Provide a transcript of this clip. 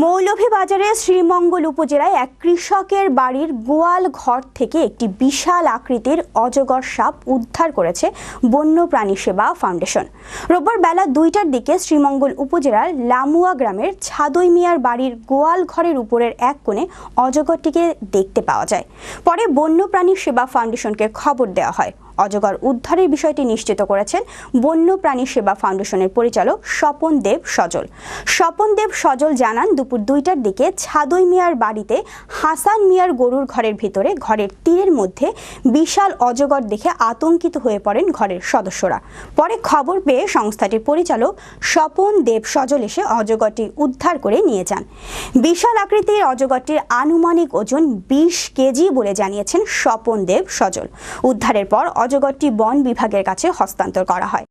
মৌলভীবাজারে শ্রীমঙ্গল উপজেলায় এক কৃষকের বাড়ির গোয়াল ঘর থেকে একটি বিশাল আকৃতির অজগর সাপ উদ্ধার করেছে বন্যপ্রাণী সেবা ফাউন্ডেশন। রোববার বেলা দুইটার দিকে শ্রীমঙ্গল উপজেলার লামুয়া গ্রামের ছাদই মিয়ার বাড়ির গোয়াল ঘরের উপরের এক কোণে অজগরটিকে দেখতে পাওয়া যায়। পরে বন্যপ্রাণী সেবা ফাউন্ডেশনকে খবর দেওয়া হয়। অজগর উদ্ধারের বিষয়টি নিশ্চিত করেছেন বন্যপ্রাণী সেবা ফাউন্ডেশনের পরিচালক স্বপন দেব সজল। স্বপন দেব সজল জানান, দুপুর দুইটার দিকে ছাদই মিয়ার বাড়িতে হাসান মিয়ার গরুর ঘরের ভিতরে ঘরের তীরের মধ্যে বিশাল অজগর দেখে আতঙ্কিত হয়ে পড়েন ঘরের সদস্যরা। পরে খবর পেয়ে সংস্থাটির পরিচালক স্বপন দেব সজল এসে অজগরটি উদ্ধার করে নিয়ে যান। বিশাল আকৃতির অজগরটির আনুমানিক ওজন বিশ কেজি বলে জানিয়েছেন স্বপন দেব সজল। উদ্ধারের পর অজগরটি বন বিভাগের কাছে হস্তান্তর করা হয়।